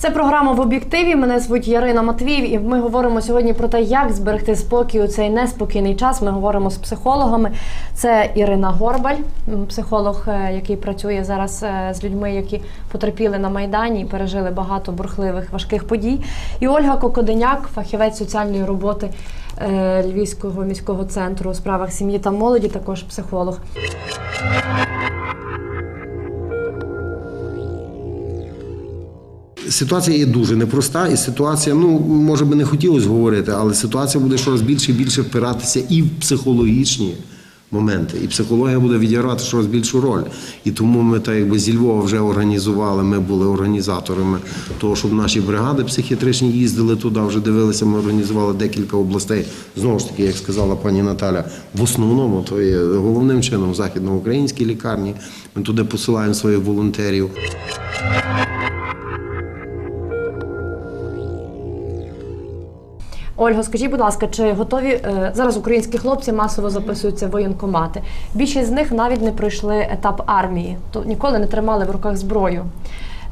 Це програма в об'єктиві. Мене звуть Ярина Матвіїв, і ми говоримо сьогодні про те, як зберегти спокій у цей неспокійний час. Ми говоримо з психологами. Це Ірина Горбаль, психолог, е, який працює зараз е, з людьми, які потерпіли на майдані і пережили багато бурхливих важких подій. І Ольга Кокоденяк, фахівець соціальної роботи е, Львівського міського центру у справах сім'ї та молоді, також психолог. Ситуація є дуже непроста, і ситуація, ну може би не хотілося говорити, але ситуація буде щораз більше і більше впиратися і в психологічні моменти. І психологія буде відігравати щораз більшу роль. І тому ми так якби зі Львова вже організували. Ми були організаторами того, щоб наші бригади психіатричні їздили туди, вже дивилися. Ми організували декілька областей. Знову ж таки, як сказала пані Наталя, в основному то є головним чином західноукраїнській лікарні. Ми туди посилаємо своїх волонтерів. Ольга, скажіть, будь ласка, чи готові е, зараз українські хлопці масово записуються в воєнкомати? Більшість з них навіть не пройшли етап армії, то ніколи не тримали в руках зброю.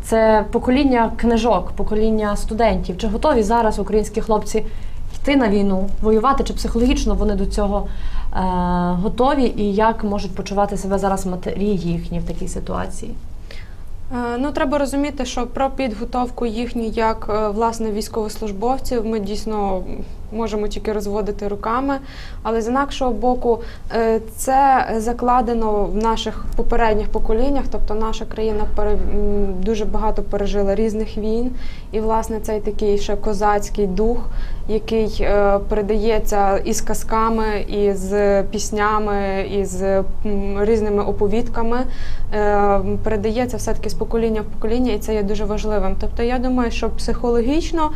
Це покоління книжок, покоління студентів. Чи готові зараз українські хлопці йти на війну, воювати? Чи психологічно вони до цього е, готові? І як можуть почувати себе зараз матері їхні в такій ситуації? Е, Ну, треба розуміти, що про підготовку їхню як е, власне військовослужбовців ми дійсно можемо тільки розводити руками. Але з інакшого боку, е, це закладено в наших попередніх поколіннях. Тобто наша країна дуже багато пережила різних війн, і власне цей такий ще козацький дух, який е, передається із казками, і з піснями, і з різними оповідками, е, передається все-таки з покоління в покоління, і це є дуже важливим. Тобто, я думаю, що психологічно.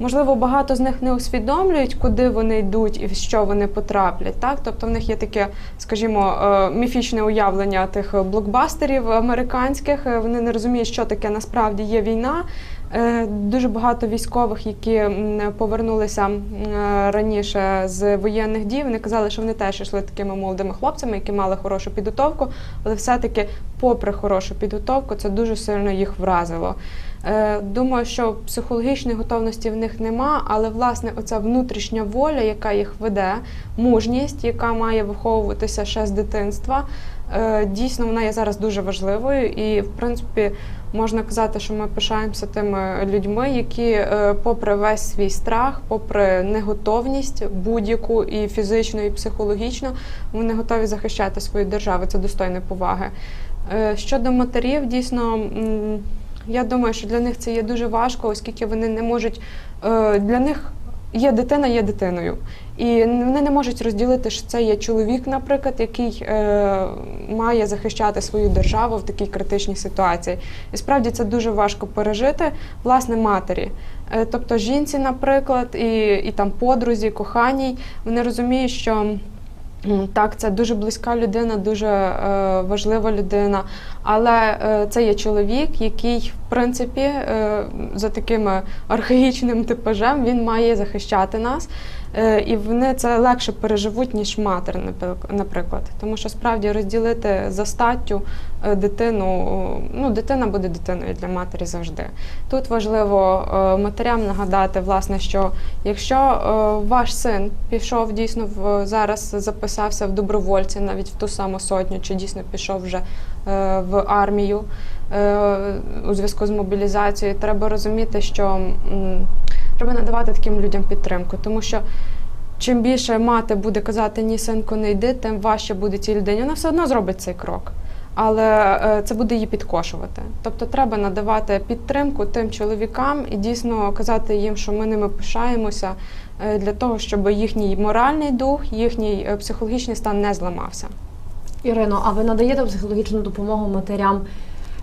Можливо, багато з них не усвідомлюють, куди вони йдуть і в що вони потраплять. Так, тобто в них є таке, скажімо, е, міфічне уявлення тих блокбастерів американських. Е, Вони не розуміють, що таке насправді є війна. Е, Дуже багато військових, які повернулися раніше з воєнних дій, вони казали, що вони теж йшли такими молодими хлопцями, які мали хорошу підготовку, але все-таки, попри хорошу підготовку, це дуже сильно їх вразило. Е, Думаю, що психологічної готовності в них нема, але власне оця внутрішня воля, яка їх веде, мужність, яка має виховуватися ще з дитинства, е, дійсно вона є зараз дуже важливою. І, в принципі, можна казати, що ми пишаємося тими людьми, які, е, попри весь свій страх, попри неготовність будь-яку і фізичну, і психологічну, вони готові захищати свою державу. Це достойне поваги. Щодо матерів, дійсно. Я думаю, що для них це є дуже важко, оскільки вони не можуть е, для них. Є дитина, є дитиною, і вони не можуть розділити, що це є чоловік, наприклад, який е, має захищати свою державу в такій критичній ситуації. І справді це дуже важко пережити власне матері. Е, тобто жінці, наприклад, і, і там подрузі, коханій, вони розуміють, що. Так, це дуже близька людина, дуже е, важлива людина. Але е, це є чоловік, який, в принципі, е, за таким архаїчним типажем він має захищати нас. Е, і вони це легше переживуть, ніж матер, наприк- наприклад. Тому що справді розділити за статтю е, дитину, ну, дитина буде дитиною для матері завжди. Тут важливо е, матерям нагадати, власне, що якщо ваш син пішов дійсно в зараз записався в добровольці, навіть в ту саму сотню, чи дійсно пішов вже в армію у зв'язку з мобілізацією, треба розуміти, що треба надавати таким людям підтримку, тому що. Чим більше мати буде казати ні, синку, не йди, тим важче буде цій людині. Вона все одно зробить цей крок, але е, це буде її підкошувати. Тобто треба надавати підтримку тим чоловікам і дійсно казати їм, що ми ними пишаємося е, для того, щоб їхній моральний дух, їхній е, психологічний стан не зламався. Ірино, а ви надаєте психологічну допомогу матерям,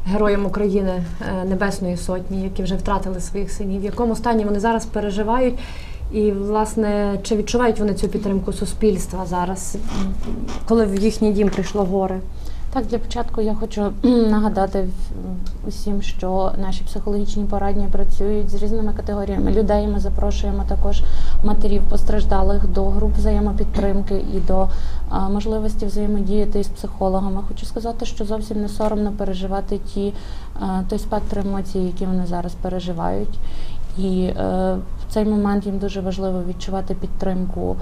героям України е, Небесної Сотні, які вже втратили своїх синів? В якому стані вони зараз переживають? І, власне, чи відчувають вони цю підтримку суспільства зараз, коли в їхній дім прийшло горе? Так, для початку я хочу нагадати усім, що наші психологічні порадні працюють з різними категоріями людей. Ми запрошуємо також матерів постраждалих до груп взаємопідтримки і до можливості взаємодіяти із психологами. Хочу сказати, що зовсім не соромно переживати ті той спектр емоцій, які вони зараз переживають. І е, в цей момент їм дуже важливо відчувати підтримку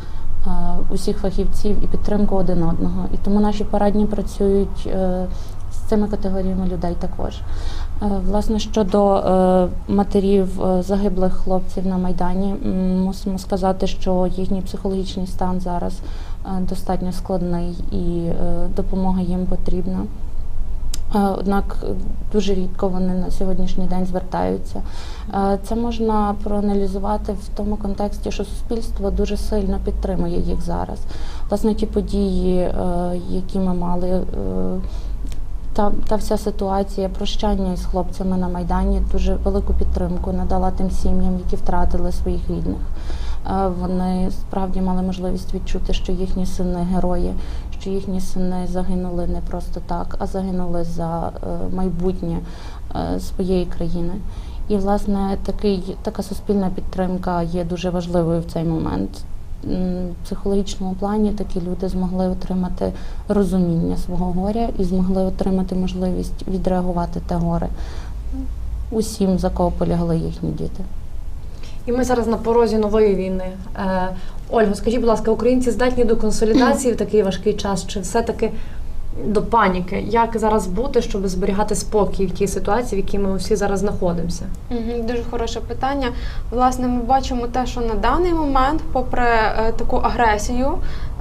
усіх фахівців і підтримку один одного. І тому наші порадні працюють е, з цими категоріями людей також. Е, Власне, щодо е, матерів е, загиблих хлопців на Майдані, мусимо сказати, що їхній психологічний стан зараз е, достатньо складний і е, допомога їм потрібна. Е, Однак е, дуже рідко вони на сьогоднішній день звертаються. Е, Це можна проаналізувати в тому контексті, що суспільство дуже сильно підтримує їх зараз. Власне, ті події, які ми мали, та, та вся ситуація прощання із хлопцями на Майдані дуже велику підтримку надала тим сім'ям, які втратили своїх рідних. Вони справді мали можливість відчути, що їхні сини герої, що їхні сини загинули не просто так, а загинули за е, майбутнє е, своєї країни. І, власне, такий, така суспільна підтримка є дуже важливою в цей момент. В психологічному плані такі люди змогли отримати розуміння свого горя і змогли отримати можливість відреагувати те горе усім, за кого полягли їхні діти. І ми зараз на порозі нової війни. Ольго, скажіть, будь ласка, українці здатні до консолідації в такий важкий час, чи все-таки до паніки? Як зараз бути, щоб зберігати спокій в тій ситуації, в якій ми усі зараз знаходимося? Дуже хороше питання. Власне, ми бачимо те, що на даний момент, попри е, таку агресію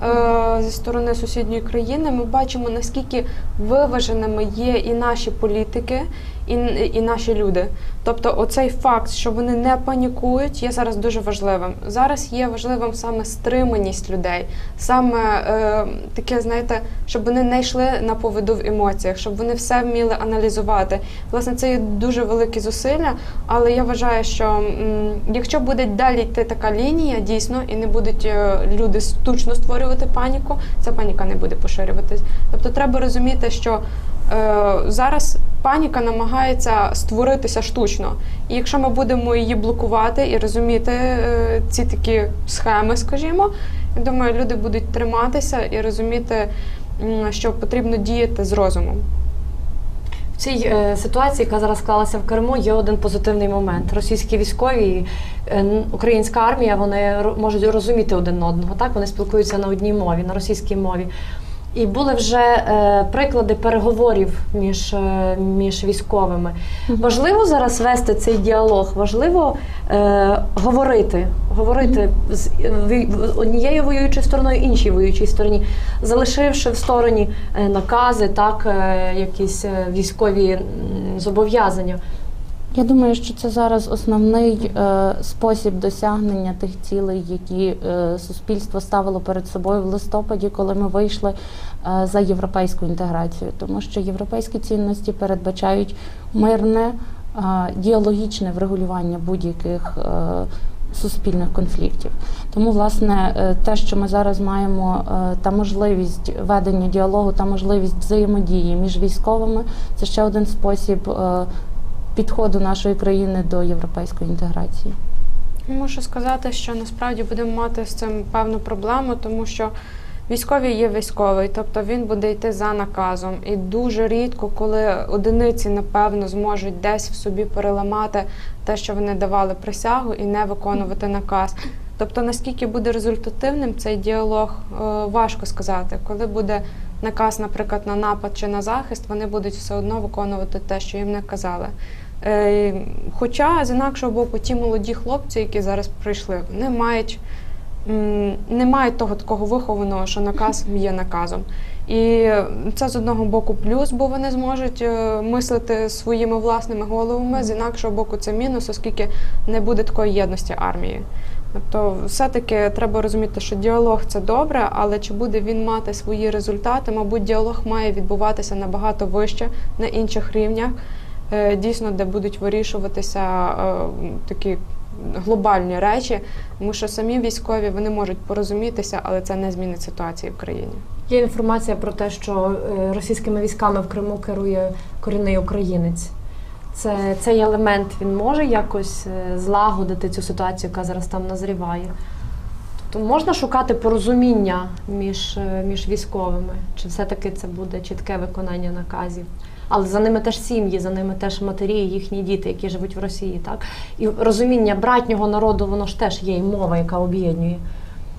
е, зі сторони сусідньої країни, ми бачимо наскільки виваженими є і наші політики, і, і наші люди. Тобто, оцей факт, що вони не панікують, є зараз дуже важливим. Зараз є важливим саме стриманість людей, саме е, таке, знаєте, щоб вони не йшли на поводу в емоціях, щоб вони все вміли аналізувати. Власне, це є дуже великі зусилля, але я вважаю, що м, якщо буде далі йти така лінія, дійсно, і не будуть е, люди штучно створювати паніку, ця паніка не буде поширюватись. Тобто треба розуміти, що е, зараз паніка намагається створитися штучно. І якщо ми будемо її блокувати і розуміти е, ці такі схеми, скажімо, я думаю, люди будуть триматися і розуміти, що потрібно діяти з розумом. В цій е, ситуації, яка зараз склалася в Криму, є один позитивний момент. Російські військові е, українська армія вони можуть розуміти один одного. Так вони спілкуються на одній мові, на російській мові. І були вже е, приклади переговорів між, е, між військовими. Важливо зараз вести цей діалог, важливо е, говорити, говорити з е, однією воюючою стороною, іншій воюючій стороні, залишивши в стороні е, накази, так, е, якісь е, військові зобов'язання. Я думаю, що це зараз основний е, спосіб досягнення тих цілей, які е, суспільство ставило перед собою в листопаді, коли ми вийшли е, за європейську інтеграцію, тому що європейські цінності передбачають мирне, е, діалогічне врегулювання будь-яких. Е, Суспільних конфліктів, тому власне е, те, що ми зараз маємо, е, та можливість ведення діалогу, та можливість взаємодії між військовими, це ще один спосіб е, підходу нашої країни до європейської інтеграції. Мушу сказати, що насправді будемо мати з цим певну проблему, тому що військовий є військовий, тобто він буде йти за наказом. І дуже рідко, коли одиниці, напевно, зможуть десь в собі переламати те, що вони давали присягу, і не виконувати наказ. Тобто, наскільки буде результативним цей діалог, е, важко сказати. Коли буде наказ, наприклад, на напад чи на захист, вони будуть все одно виконувати те, що їм наказали. Е, Хоча з інакшого боку, ті молоді хлопці, які зараз прийшли, вони мають не мають того такого вихованого, що наказ є наказом. І це з одного боку плюс, бо вони зможуть е, мислити своїми власними головами. З інакшого боку, це мінус, оскільки не буде такої єдності армії. Тобто, все-таки треба розуміти, що діалог це добре, але чи буде він мати свої результати? Мабуть, діалог має відбуватися набагато вище на інших рівнях, е, дійсно, де будуть вирішуватися е, такі глобальні речі, тому що самі військові вони можуть порозумітися, але це не змінить ситуації в країні. Є інформація про те, що е, російськими військами в Криму керує корінний українець. Це цей елемент він може якось е, злагодити цю ситуацію, яка зараз там назріває. Тобто можна шукати порозуміння між, е, між військовими, чи все-таки це буде чітке виконання наказів. Але за ними теж сім'ї, за ними теж матері, їхні діти, які живуть в Росії, так? І розуміння братнього народу, воно ж теж є і мова, яка об'єднує.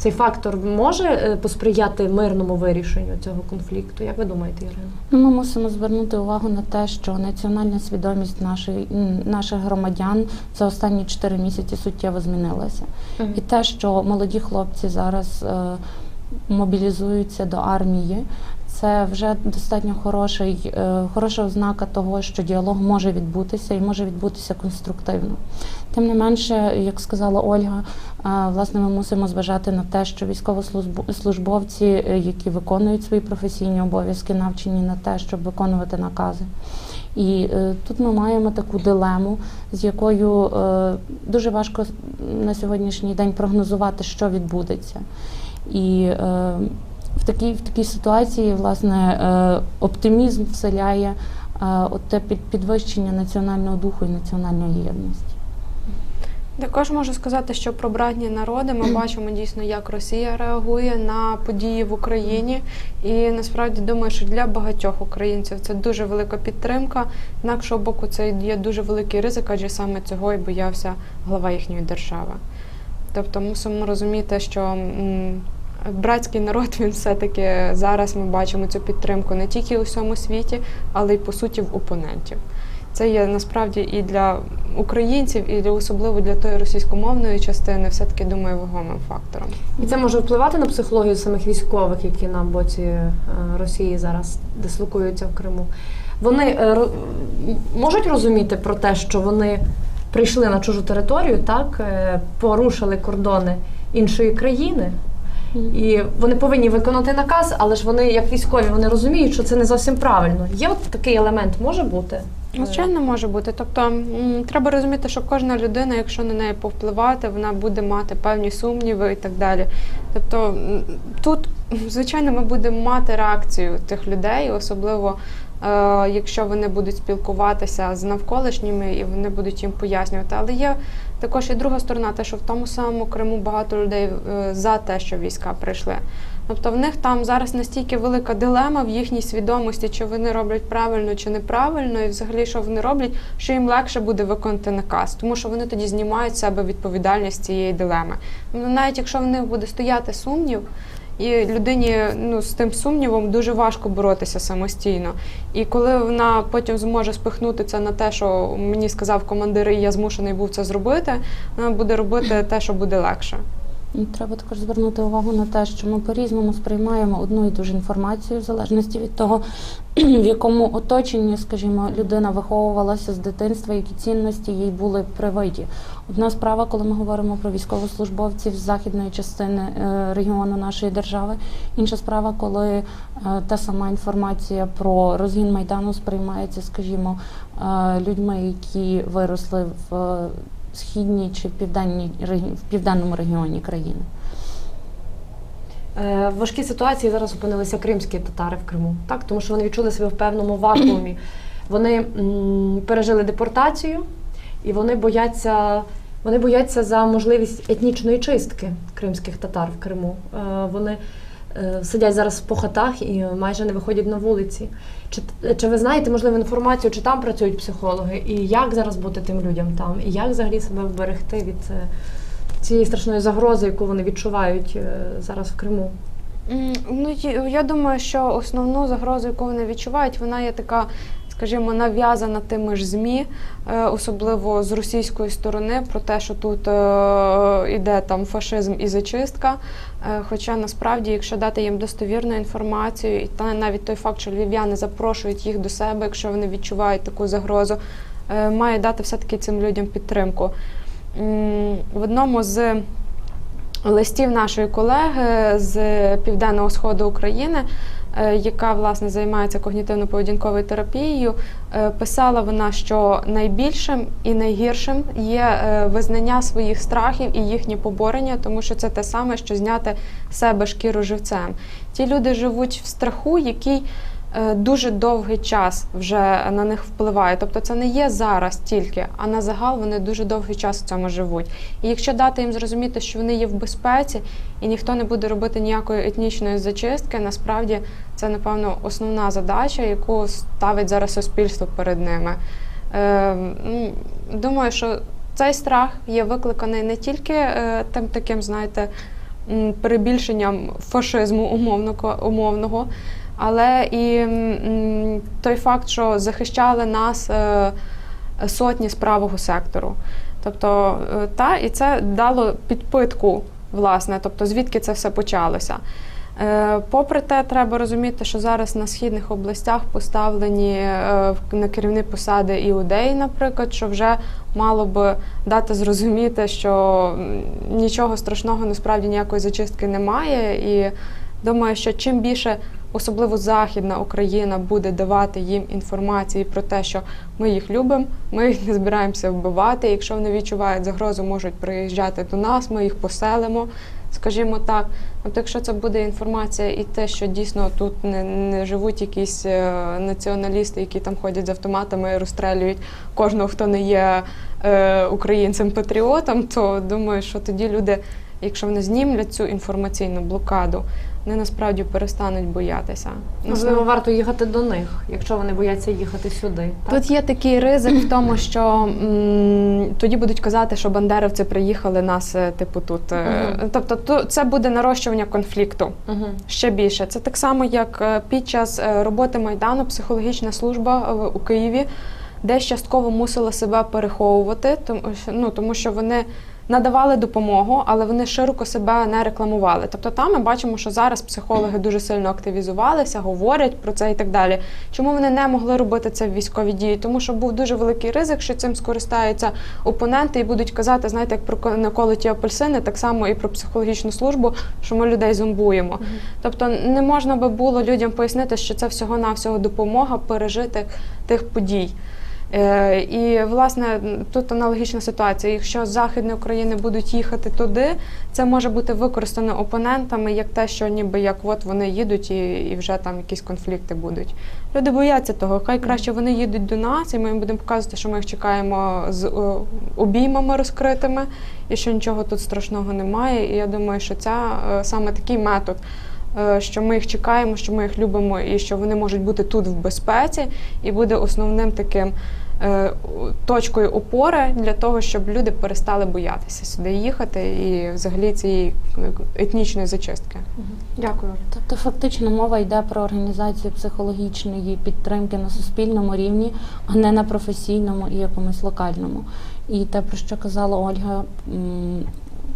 Цей фактор може е, посприяти мирному вирішенню цього конфлікту? Як ви думаєте, Ірина? Ну, Ми мусимо звернути увагу на те, що національна свідомість нашої, наших громадян за останні 4 місяці суттєво змінилася. І те, що молоді хлопці зараз е, мобілізуються до армії, це вже достатньо хороший, е, хороша ознака того, що діалог може відбутися і може відбутися конструктивно. Тим не менше, як сказала Ольга, е, власне, ми мусимо зважати на те, що військовослужбовці, е, які виконують свої професійні обов'язки, навчені на те, щоб виконувати накази. І тут ми маємо таку дилему, з якою дуже важко на сьогоднішній день прогнозувати, що відбудеться. І в такій, в такій ситуації, власне, е, оптимізм вселяє е, от те під, підвищення національного духу і національної єдності. Також можу сказати, що про братні народи ми бачимо дійсно, як Росія реагує на події в Україні. І насправді думаю, що для багатьох українців це дуже велика підтримка. Інакшого боку, це є дуже великий ризик, адже саме цього і боявся глава їхньої держави. Тобто мусимо розуміти, що братський народ він все-таки зараз ми бачимо цю підтримку не тільки у всьому світі, але й по суті в опонентів. Це є насправді і для українців, і для особливо для тої російськомовної частини, все-таки думаю, вагомим фактором. І це може впливати на психологію самих військових, які на боці е, Росії зараз дислокуються в Криму. Вони е, можуть розуміти про те, що вони прийшли на чужу територію, так е, порушили кордони іншої країни. І вони повинні виконати наказ, але ж вони, як військові, вони розуміють, що це не зовсім правильно. Є от такий елемент, може бути? Звичайно, може бути. Тобто треба розуміти, що кожна людина, якщо на неї повпливати, вона буде мати певні сумніви і так далі. Тобто тут, звичайно, ми будемо мати реакцію тих людей, особливо е, якщо вони будуть спілкуватися з навколишніми і вони будуть їм пояснювати. Але є також і друга сторона, те, що в тому самому Криму багато людей е, за те, що війська прийшли. Тобто в них там зараз настільки велика дилема в їхній свідомості, чи вони роблять правильно чи неправильно, і взагалі що вони роблять, що їм легше буде виконати наказ, тому що вони тоді знімають з себе відповідальність цієї дилеми. Навіть якщо в них буде стояти сумнів. І людині ну, з тим сумнівом дуже важко боротися самостійно. І коли вона потім зможе спихнути це на те, що мені сказав командир, і я змушений був це зробити, вона буде робити те, що буде легше. І Треба також звернути увагу на те, що ми по-різному сприймаємо одну і ту ж інформацію, в залежності від того, в якому оточенні, скажімо, людина виховувалася з дитинства, які цінності їй були привиті. Одна справа, коли ми говоримо про військовослужбовців з західної частини е, регіону нашої держави. Інша справа, коли е, та сама інформація про розгін майдану сприймається, скажімо, е, людьми, які виросли в східній чи південній в південному регіоні країни. Е, В важкій ситуації зараз опинилися кримські татари в Криму, так тому що вони відчули себе в певному вакуумі. Вони пережили депортацію і вони бояться. Вони бояться за можливість етнічної чистки кримських татар в Криму. Е, Вони е, сидять зараз по хатах і майже не виходять на вулиці. Чи, чи ви знаєте, можливо, інформацію, чи там працюють психологи, і як зараз бути тим людям там, і як взагалі себе вберегти від е, цієї страшної загрози, яку вони відчувають е, зараз в Криму? Ну, я думаю, що основну загрозу, яку вони відчувають, вона є така, скажімо, нав'язана тими ж ЗМІ, е, особливо з російської сторони, про те, що тут е, іде там фашизм і зачистка. Е, Хоча насправді, якщо дати їм достовірну інформацію, і та навіть той факт, що львів'яни запрошують їх до себе, якщо вони відчувають таку загрозу, має дати все-таки цим людям підтримку. В одному з листів нашої колеги з південного сходу України яка власне займається когнітивно-поведінковою терапією, е, писала вона, що найбільшим і найгіршим є е, визнання своїх страхів і їхнє поборення, тому що це те саме, що зняти себе шкіру живцем. Ті люди живуть в страху, який е, дуже довгий час вже на них впливає. Тобто це не є зараз тільки, а на загал вони дуже довгий час в цьому живуть. І якщо дати їм зрозуміти, що вони є в безпеці, і ніхто не буде робити ніякої етнічної зачистки, насправді це, напевно, основна задача, яку ставить зараз суспільство перед ними. Е, ну, думаю, що цей страх є викликаний не тільки е, тим таким, знаєте, перебільшенням фашизму умовного, умовного, але і той факт, що захищали нас е, сотні з правого сектору. Тобто, е, та, і це дало підпитку, власне, тобто звідки це все почалося. Е, Попри те, треба розуміти, що зараз на східних областях поставлені на керівні посади іудеї, наприклад, що вже мало би дати зрозуміти, що нічого страшного насправді ніякої зачистки немає. І думаю, що чим більше, особливо Західна Україна, буде давати їм інформації про те, що ми їх любимо, ми їх не збираємося вбивати. Якщо вони відчувають загрозу, можуть приїжджати до нас, ми їх поселимо. Скажімо так, Тобто, якщо це буде інформація і те, що дійсно тут не, не живуть якісь е, націоналісти, які там ходять з автоматами і розстрелюють кожного, хто не є е, українцем-патріотом, то думаю, що тоді люди, якщо вони знімлять цю інформаційну блокаду, вони насправді перестануть боятися. Можливо, варто їхати до них, якщо вони бояться їхати сюди. Так? Тут є такий ризик в тому, що м, тоді будуть казати, що бандеровці приїхали нас, е, типу, тут. Мгм. Тобто, то, це буде нарощування конфлікту. Угу. Ще більше. Це так само, як е, під час роботи Майдану психологічна служба е, у Києві десь частково мусила себе переховувати, тому що, ну, тому що вони надавали допомогу, але вони широко себе не рекламували. Тобто там ми бачимо, що зараз психологи дуже сильно активізувалися, говорять про це і так далі. Чому вони не могли робити це в військовій дії? Тому що був дуже великий ризик, що цим скористаються опоненти і будуть казати, знаєте, як про ко- наколоті апельсини, так само і про психологічну службу, що ми людей зомбуємо. Тобто не можна би було людям пояснити, що це всього-навсього допомога пережити тих подій. Е, І власне тут аналогічна ситуація. Якщо з Західної України будуть їхати туди, це може бути використано опонентами як те, що ніби як от вони їдуть і, і вже там якісь конфлікти будуть. Люди бояться того. Хай краще вони їдуть до нас, і ми їм будемо показувати, що ми їх чекаємо з е, обіймами розкритими, і що нічого тут страшного немає. І я думаю, що це саме такий метод. е, Що ми їх чекаємо, що ми їх любимо, і що вони можуть бути тут в безпеці, і буде основним таким точкою опори для того, щоб люди перестали боятися сюди їхати і взагалі цієї е, етнічної зачистки. Дякую. Тобто, фактично мова йде про організацію психологічної підтримки на суспільному рівні, а не на професійному і якомусь локальному. І те, про що казала Ольга,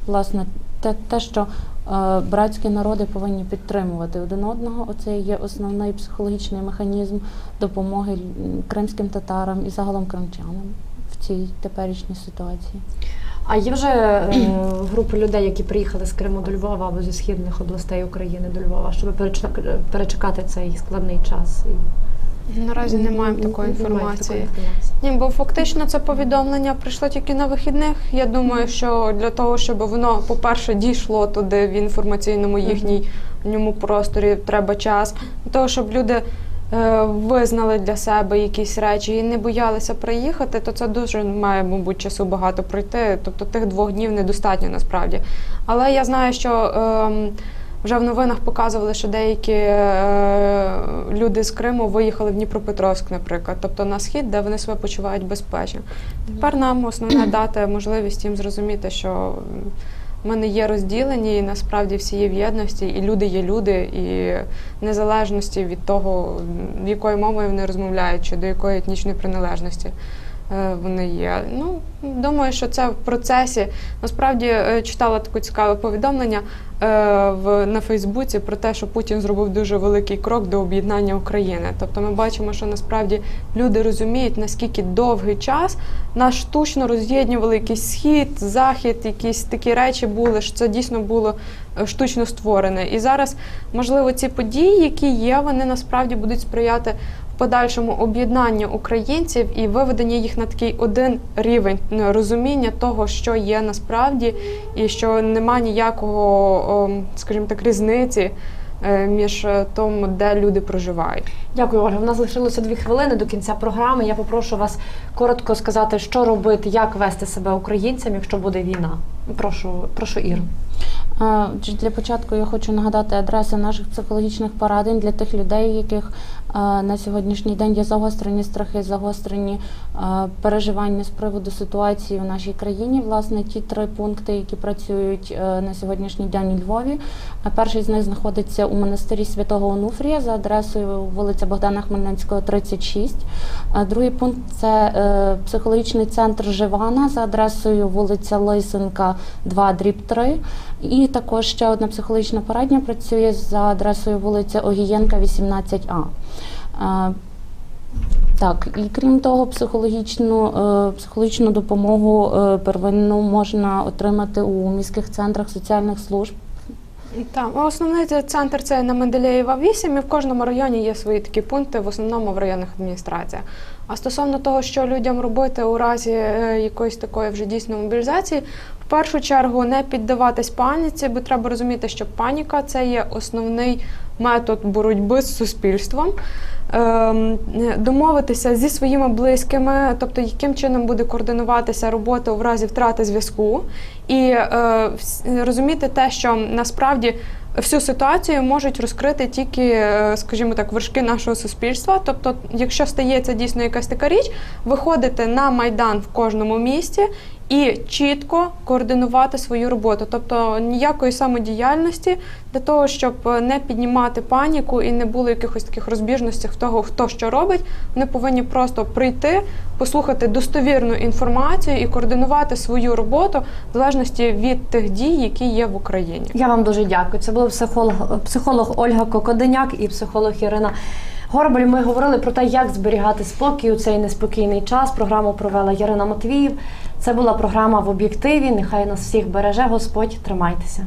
власне, те, те що е, братські народи повинні підтримувати один одного. Оце є основний психологічний механізм допомоги кримським татарам і загалом кримчанам в цій теперішній ситуації. А є вже е, групи людей, які приїхали з Криму до Львова або зі східних областей України до Львова, щоб перечекати цей складний час. Наразі не маємо такої інформації. Ні, бо фактично це повідомлення прийшло тільки на вихідних. Я думаю, що для того, щоб воно, по-перше, дійшло туди в інформаційному їхній ньому просторі, треба час. Для того, щоб люди е, визнали для себе якісь речі і не боялися приїхати, то це дуже має, мабуть, часу багато пройти. Тобто тих двох днів недостатньо насправді. Але я знаю, що. ем, вже в новинах показували, що деякі е, люди з Криму виїхали в Дніпропетровськ, наприклад, тобто на схід, де вони себе почувають безпечно. Тепер нам основне дати можливість їм зрозуміти, що ми не є розділені, і насправді всі є в єдності, і люди є люди, і незалежності від того, якою мовою вони розмовляють, чи до якої етнічної приналежності вони є. Ну, думаю, що це в процесі. Насправді е, читала таке цікаве повідомлення. в, на Фейсбуці про те, що Путін зробив дуже великий крок до об'єднання України. Тобто ми бачимо, що насправді люди розуміють, наскільки довгий час нас штучно роз'єднували якийсь схід, захід, якісь такі речі були, що це дійсно було е, штучно створене. І зараз, можливо, ці події, які є, вони насправді будуть сприяти подальшому об'єднанню українців і виведення їх на такий один рівень розуміння того, що є насправді, і що нема ніякого, скажімо так, різниці е, між тому, де люди проживають. Дякую, Ольга. У нас лишилося дві хвилини до кінця програми. Я попрошу вас коротко сказати, що робити, як вести себе українцям, якщо буде війна. Прошу, прошу Ір. Е, Для початку я хочу нагадати адреси наших психологічних порадень для тих людей, яких на сьогоднішній день є загострені страхи, загострені переживання з приводу ситуації в нашій країні. Власне, ті три пункти, які працюють е, на сьогоднішній день у Львові. Перший з них знаходиться у монастирі Святого Онуфрія за адресою вулиця Богдана Хмельницького, 36. Е, Другий пункт це е, психологічний центр Живана за адресою вулиця Лисенка, 2, дріб 3. І також ще одна психологічна порадня працює за адресою вулиця Огієнка, 18А. Так, і крім того, психологічну, е, психологічну допомогу е, первинну можна отримати у міських центрах соціальних служб. Так, основний центр це на Менделєєва 8, і в кожному районі є свої такі пункти, в основному в районних адміністраціях. А стосовно того, що людям робити у разі е, якоїсь такої вже дійсно мобілізації, в першу чергу не піддаватись паніці, бо треба розуміти, що паніка це є основний метод боротьби з суспільством. Ем, домовитися зі своїми близькими, тобто яким чином буде координуватися робота у разі втрати зв'язку, і е, розуміти те, що насправді всю ситуацію можуть розкрити тільки, е, скажімо так, вершки нашого суспільства. Тобто, якщо стається дійсно якась така річ, виходити на майдан в кожному місті. І чітко координувати свою роботу, тобто ніякої самодіяльності для того, щоб не піднімати паніку і не було якихось таких розбіжностей в того, хто що робить. Вони повинні просто прийти, послухати достовірну інформацію і координувати свою роботу в залежності від тих дій, які є в Україні. Я вам дуже дякую. Це був психолог, психолог Ольга Кокоденяк і психолог Ірина Горбаль. Ми говорили про те, як зберігати спокій у цей неспокійний час. Програму провела Ярина Матвіїв. Це була програма в об'єктиві. Нехай нас всіх береже Господь. Тримайтеся.